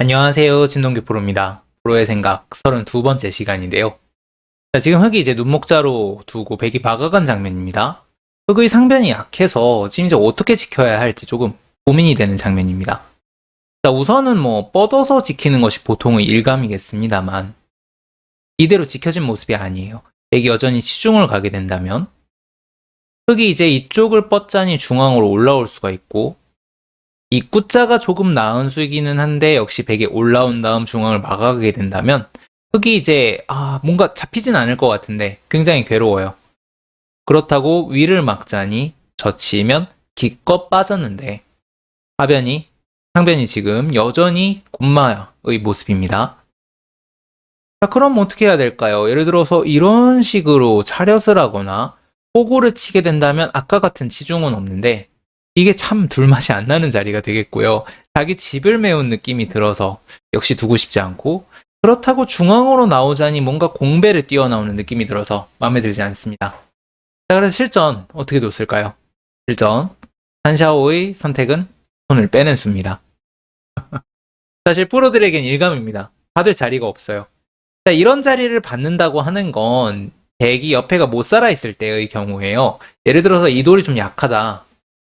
안녕하세요. 진동규 프로입니다. 프로의 생각 32번째 시간인데요. 자, 지금 흙이 이제 눈목자로 두고 백이 박아간 장면입니다. 흙의 상변이 약해서 지금 이제 어떻게 지켜야 할지 조금 고민이 되는 장면입니다. 자, 우선은 뭐 뻗어서 지키는 것이 보통의 일감이겠습니다만 이대로 지켜진 모습이 아니에요. 백이 여전히 치중을 가게 된다면 흙이 이제 이쪽을 뻗자니 중앙으로 올라올 수가 있고 이 꾸자가 조금 나은 수이기는 한데 역시 백에 올라온 다음 중앙을 막아가게 된다면 흙이 이제 아 뭔가 잡히진 않을 것 같은데 굉장히 괴로워요. 그렇다고 위를 막자니 젖히면 기껏 빠졌는데 하변이 상변이 지금 여전히 곤마의 모습입니다. 자 그럼 어떻게 해야 될까요? 예를 들어서 이런 식으로 차렷을 하거나 호구를 치게 된다면 아까 같은 치중은 없는데 이게 참 둘맛이 안 나는 자리가 되겠고요. 자기 집을 메운 느낌이 들어서 역시 두고 싶지 않고 그렇다고 중앙으로 나오자니 뭔가 공배를 뛰어나오는 느낌이 들어서 마음에 들지 않습니다. 자, 그래서 실전 어떻게 뒀을까요? 실전 한샤오의 선택은 손을 빼는 수입니다. 사실 프로들에겐 일감입니다. 받을 자리가 없어요. 자, 이런 자리를 받는다고 하는 건 백이 옆에가 못 살아 있을 때의 경우에요. 예를 들어서 이 돌이 좀 약하다.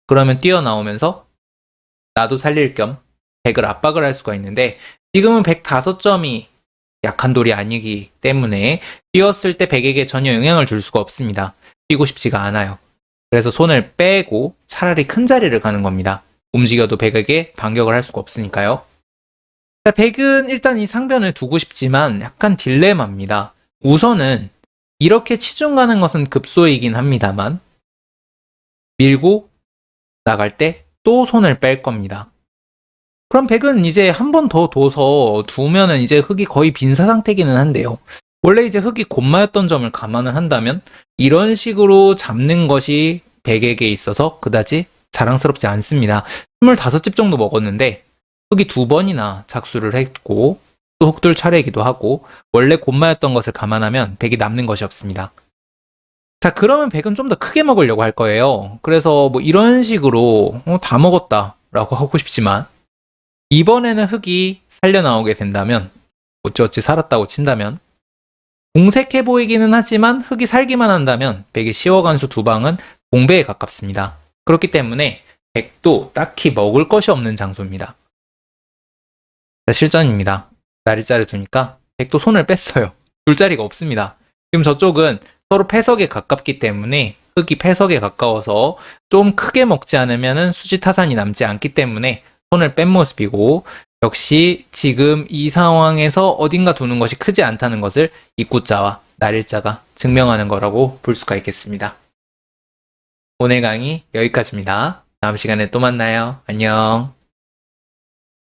그러면 뛰어나오면서 나도 살릴 겸 100을 압박을 할 수가 있는데 지금은 105점이 약한 돌이 아니기 때문에 뛰었을 때 100에게 전혀 영향을 줄 수가 없습니다. 뛰고 싶지가 않아요. 그래서 손을 빼고 차라리 큰 자리를 가는 겁니다. 움직여도 100에게 반격을 할 수가 없으니까요. 100은 일단 이 상변을 두고 싶지만 약간 딜레마입니다. 우선은 이렇게 치중 가는 것은 급소이긴 합니다만 밀고 나갈 때 또 손을 뺄 겁니다. 그럼 백은 이제 한 번 더 둬서 두면은 이제 흙이 거의 빈사 상태기는 한데요. 원래 이제 흙이 곤마였던 점을 감안을 한다면 이런 식으로 잡는 것이 백에게 있어서 그다지 자랑스럽지 않습니다. 25집 정도 먹었는데 흙이 두 번이나 작수를 했고 또 흙돌 차례이기도 하고 원래 곤마였던 것을 감안하면 백이 남는 것이 없습니다. 자, 그러면 백은 좀 더 크게 먹으려고 할 거예요. 그래서 뭐 이런 식으로 어, 다 먹었다 라고 하고 싶지만 이번에는 흙이 살려 나오게 된다면 어찌어찌 살았다고 친다면 공색해 보이기는 하지만 흙이 살기만 한다면 백의 시워간수 두 방은 공배에 가깝습니다. 그렇기 때문에 백도 딱히 먹을 것이 없는 장소입니다. 자, 실전입니다. 날짜를 두니까 백도 손을 뺐어요. 둘 자리가 없습니다. 지금 저쪽은 서로 패석에 가깝기 때문에 흙이 패석에 가까워서 좀 크게 먹지 않으면 수지 타산이 남지 않기 때문에 손을 뺀 모습이고 역시 지금 이 상황에서 어딘가 두는 것이 크지 않다는 것을 입구자와 날일자가 증명하는 거라고 볼 수가 있겠습니다. 오늘 강의 여기까지입니다. 다음 시간에 또 만나요. 안녕.